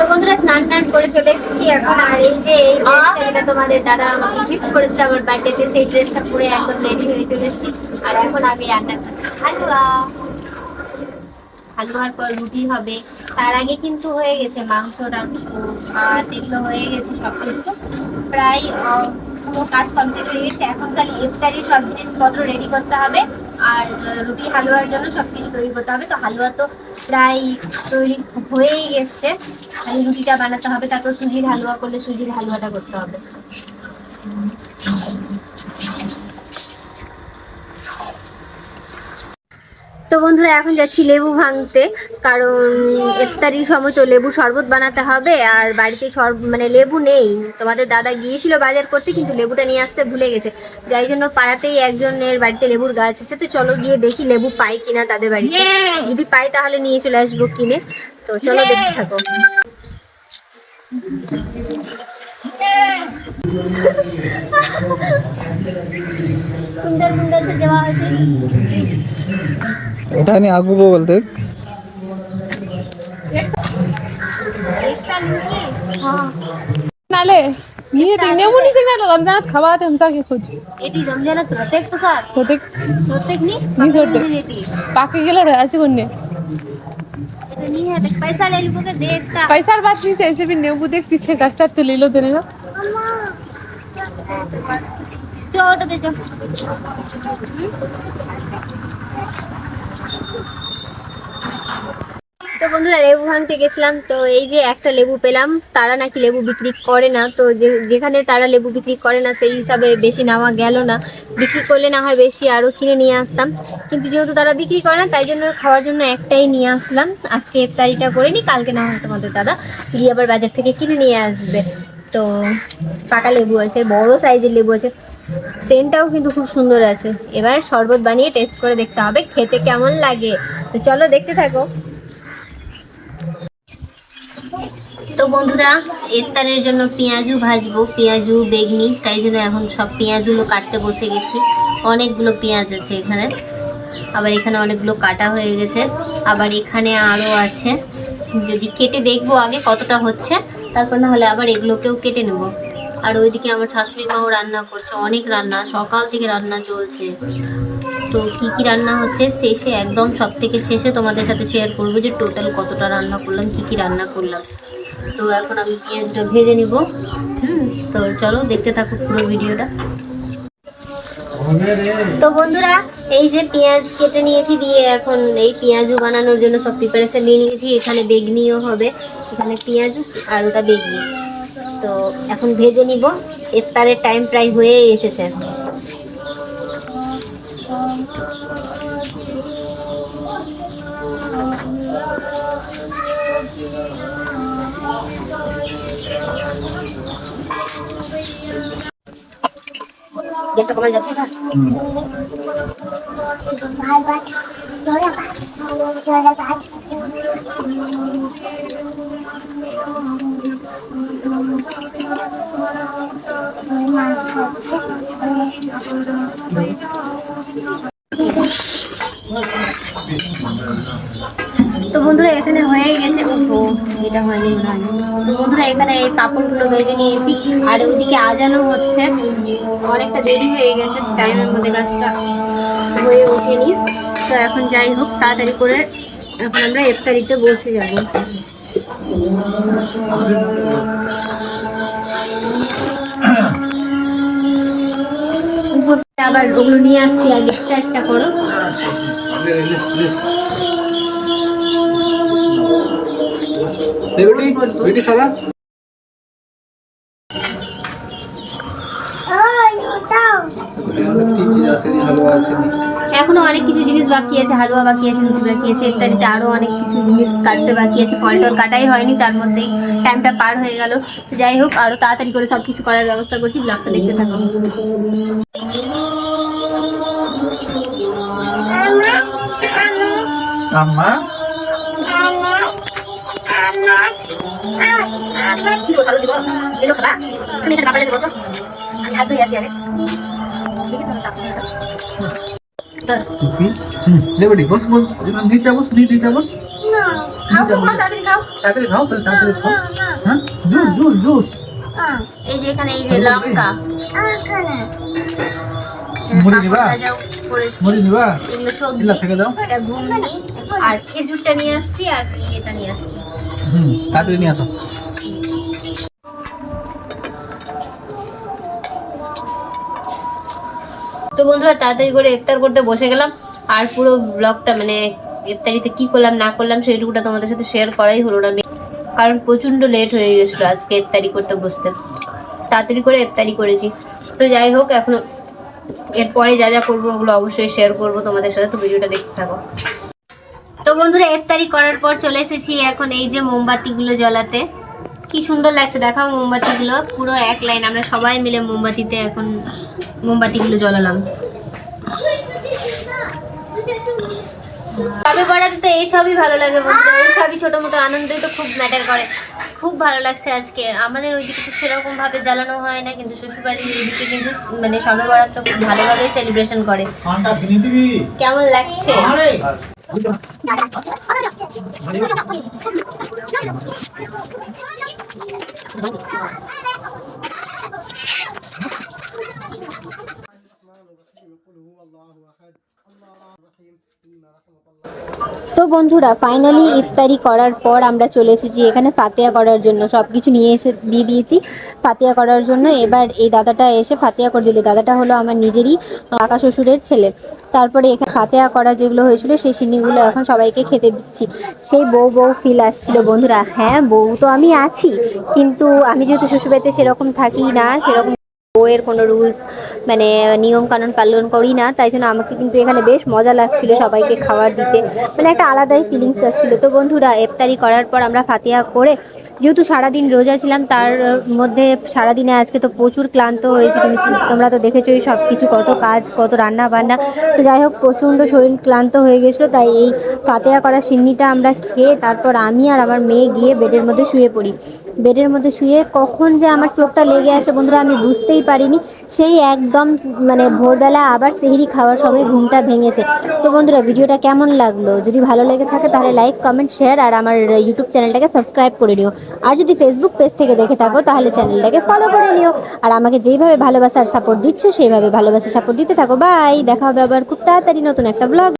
তো বন্ধুরা স্নান টান করে চলে এসেছি এখন। আর এই যে এই ড্রেসটা তোমাদের দাদা আমাকে গিফট করেছিল আমার বার্থডেতে সেই ড্রেসটা পরে একদম রেডি হয়ে চলে এসেছি। আর এখন আমি রান্না করছি। হালুয়া। হালুয়ার পর রুটি হবে। তার আগে কিন্তু হয়ে গেছে মাংস টাংস ভাত এগুলো হয়ে গেছে সব কিছু প্রায় পুরো কাজ কমপ্লিট হয়ে গেছে। এখন খালি ইফতারি সব জিনিসপত্র রেডি করতে হবে। আর রুটি, হালুয়ার জন্য সব কিছু তৈরি করতে হবে। তো হালুয়া তো প্রায় তৈরি হয়েই গেছে খালি রুটিটা বানাতে হবে, তারপর সুজির হালুয়া করলে সুজির হালুয়াটা করতে হবে। তো বন্ধুরা এখন যাচ্ছি লেবু ভাঙতে। কারণ ইফতারির সময় তো লেবু শরবত বানাতে হবে আর বাড়িতে সর মানে লেবু নেই। তোমাদের দাদা গিয়েছিল বাজার করতে কিন্তু লেবুটা নিয়ে আসতে ভুলে গেছে। যাই জন্য পাড়াতেই একজনের বাড়িতে লেবুর গাছ আছে। তো চলো গিয়ে দেখি লেবু পাই কিনা তাদের বাড়িতে। যদি পাই তাহলে নিয়ে চলে আসব কিনে। তো চলো দেখতে থাকো। সুন্দর সুন্দর সে দেওয়া আছে এটা নিয়ে আঁকবো বলতে একটা লুঙ্গি হ্যাঁ नाले मी ते नेमून सिग्नल रमजानात खावा ते आमचा खुद এটি রমজানত প্রত্যেক তো স্যার होते প্রত্যেক নি নি सोडते এটি बाकी गेलो राहायचे कोणी এটা নিয়ে হাতে পয়সা লে লিবুকে দেখতা पैसा बात नहीं ऐसे भी नेमू देख तिथे कष्टात तू लिहिलो त्याने ना ছোট দে চো বন্ধুরা, লেবু ভাঙতে গেছিলাম, তো এই যে একটা লেবু পেলাম, তারা নাকি লেবু বিক্রি করে না, তো যেখানে তারা লেবু বিক্রি করে না, সেই হিসাবে বেশি নেওয়া গেল না। বিক্রি করলে না হয় বেশি আরও কিনে নিয়ে আসতাম। কিন্তু যেহেতু তারা বিক্রি করে না, তাই জন্য খাওয়ার জন্য একটাই নিয়ে আসলাম। আজকে ইফতারিটা করে নি, কালকে না হয় তোমাদের দাদা গিয়ে আবার বাজার থেকে কিনে নিয়ে আসবে। তো পাকা লেবু আছে, বড় সাইজের লেবু আছে, সেন্টটাও কিন্তু খুব সুন্দর আছে। এবার শরবত বানিয়ে টেস্ট করে দেখতে হবে, খেতে কেমন লাগে। তো চলো দেখতে থাকো। তো বন্ধুরা, ইফতারের জন্য পেঁয়াজু ভাজবো, পেঁয়াজু, বেগনি, তাই জন্য এখন সব পেঁয়াজগুলো কাটতে বসে গেছি। অনেকগুলো পেঁয়াজ আছে এখানে। আবার এখানে অনেকগুলো কাটা হয়ে গেছে। আবার এখানে আরও আছে। যদি কেটে দেখব আগে কতটা হচ্ছে, তারপর না হলে আবার এগুলোকেও কেটে নেব। আর ওইদিকে আমার শাশুড়ি মাও রান্না করছে, অনেক রান্না, সকাল থেকে রান্না চলছে। তো কি কি রান্না হচ্ছে, শেষে, একদম সব থেকে শেষে তোমাদের সাথে শেয়ার করব যে টোটাল কতটা রান্না করলাম, কি কি রান্না করলাম। তো এখন আমি পেঁয়াজটা ভেজে নিব। হুম, তো চলো দেখতে থাকো পুরো ভিডিওটা। তো বন্ধুরা, এই যে পেঁয়াজ কেটে নিয়েছি দিয়ে এখন এই পেঁয়াজু বানানোর জন্য সব প্রিপারেশন নিয়ে নিয়েছি। এখানে বেগনিও হবে, এখানে পেঁয়াজু আর ওটা বেগনি। তো এখন ভেজে নিব। ইফতারের টাইম প্রায় হয়েই এসেছে গ্যাসটা কমে যাচ্ছে না তো বন্ধুরা এখানে হয়ে গেছে ওহো এটা হয়নি মনে হয়। তো বন্ধুরা, এখানে এই পাপড়গুলো ভেজে নিয়েছি। আর ওদিকে আজানো হচ্ছে। অনেকটা দেরি হয়ে গেছে, টাইমের মধ্যে গাছটা হয়ে ওঠেনি। তো এখন যাই হোক, তাড়াতাড়ি করে এখন আমরা ইফতারিতে বসে যাব। আবার ওগুলো নিয়ে আসছি, আগে একটা একটা করো। বেটি বেটি আসেনি এখনও অনেক কিছু জিনিস বাকি আছে হালুয়া বাকি আছে রুটি বাকি আছে ইত্যাদিতে আরও অনেক কিছু জিনিস কাটতে বাকি আছে ফল টল কাটাই হয়নি তার মধ্যেই টাইমটা পার হয়ে গেল। যাই হোক আরও তাড়াতাড়ি করে সব কিছু করার ব্যবস্থা করছি ব্লগটা দেখতে থাকো। আম্মা? কি দিব দিলো খাবা। তুমি এখানে বাবার বসো আমি হাত ধুয়ে আসি আগে। টুপি? হুম লে বেটি বস বস। নিচে বস নি নিচে বস। খাও তো খাও তাড়াতাড়ি খাও। তাড়াতাড়ি খাও তাহলে তাড়াতাড়ি খাও। হ্যাঁ? Juice juice juice. এই যে এখানে এই যে লঙ্কা। মুড়ি দিবা? মুড়ি দিবা? এগুলো সবজি ফেলে দাও। এটা ঘুমনি আর খেজুরটা নিয়ে আসছি আর এটা নিয়ে আসছি। হুম তাড়াতাড়ি নিয়ে আসো। তো বন্ধুরা, তাড়াতাড়ি করে ইফতার করতে বসে গেলাম। আর পুরো ব্লগটা মানে ইফতারিতে কি করলাম, না করলাম, সেইটুকুটা তোমাদের সাথে শেয়ার করাই হলো না কারণ প্রচণ্ড লেট হয়ে গেছিল আজকে ইফতারি করতে বসতে। তাড়াতাড়ি করে ইফতারি করেছি। তো যাই হোক, এখনও এরপরে যা যা করব ওগুলো অবশ্যই শেয়ার করব তোমাদের সাথে, তো ভিডিওটা দেখতে থাকো। তো বন্ধুরা, ইফতারি করার পর চলে এসেছি এখন এই যে মোমবাতিগুলো জ্বালাতে। কি সুন্দর লাগছে, দেখাও মোমবাতিগুলো। পুরো এক লাইন, আমরা সবাই মিলে মোমবাতিতে এখন মোমবাতিগুলো জ্বালালাম। তবে বড়াতে তো এইসবই ভালো লাগে বন্ধুরা। এইসবই ছোটো মোটো আনন্দই তো খুব ম্যাটার করে। খুব ভালো লাগছে আজকে। আমাদের ওইদিকে তো সেরকম ভাবে জ্বালানো হয় না কিন্তু শ্বশুরবাড়ির এদিকে কিন্তু মানে সবে বরাতটা খুব ভালোভাবে সেলিব্রেশন করে। কেমন লাগছে? তো বন্ধুরা ফাইনালি ইফতারি করার পর আমরা চলে এসেছি এখানে ফাতেয়া করার জন্য। সব কিছু নিয়ে এসে দিয়ে দিয়েছি ফাতেয়া করার জন্য। এবার এই দাদাটা এসে ফাতেয়া করে দিল। দাদাটা হলো আমার নিজেরই কাকা শ্বশুরের ছেলে। তারপরে এখানে ফাতেয়া করা যেগুলো হয়েছিল, সেই সিন্নিগুলো এখন সবাইকে খেতে দিচ্ছি। সেই বউ বউ ফিল আসছিল, বন্ধুরা হ্যাঁ বউ তো আমি আছি, কিন্তু আমি যেহেতু শ্বশুরবাড়িতে সেরকম থাকি না, সেরকম বউয়ের কোনো রুলস মানে নিয়ম কানুন পালন করি না, তাই জন্য আমাকে কিন্তু এখানে বেশ মজা লাগছিল সবাইকে খাবার দিতে। মানে একটা আলাদাই ফিলিংস আসছিল। তো বন্ধুরা, ইফতারি করার পর আমরা ফাতিহা করে, যেহেতু সারাদিন রোজা ছিলাম, তার মধ্যে সারাদিনে আজকে তো প্রচুর ক্লান্ত হয়েছে। তুমি তোমরা তো দেখেছোই সব কিছু কত কাজ, কত রান্না বান্না তো যাই হোক, প্রচণ্ড শরীর ক্লান্ত হয়ে গেছিল, তাই এই ফাতেহা করা সিন্নিটা আমরা খেয়ে, তারপর আমি আর আমার মেয়ে গিয়ে বেডের মধ্যে শুয়ে পড়ি। বেডের মধ্যে শুয়ে কখন যে আমার চোখটা লেগে আসে বন্ধুরা, আমি বুঝতেই পারিনি। সেই একদম মানে ভোরবেলা আবার সেহরি খাওয়ার সময় ঘুমটা ভেঙেছে। তো বন্ধুরা, ভিডিওটা কেমন লাগল? যদি ভালো লেগে থাকে তাহলে লাইক কমেন্ট শেয়ার আর আমার ইউটিউব চ্যানেলটাকে সাবস্ক্রাইব করে নিও। আর যদি ফেসবুক পেজ থেকে দেখে থাকো তাহলে চ্যানেলটাকে ফলো করে নিও। আর আমাকে যেইভাবে ভালোবাসার সাপোর্ট দিচ্ছ, সেইভাবে ভালোবাসা সাপোর্ট দিতে থাকো। বাই দেখা হবে আবার খুব তাড়াতাড়ি নতুন একটা ব্লগ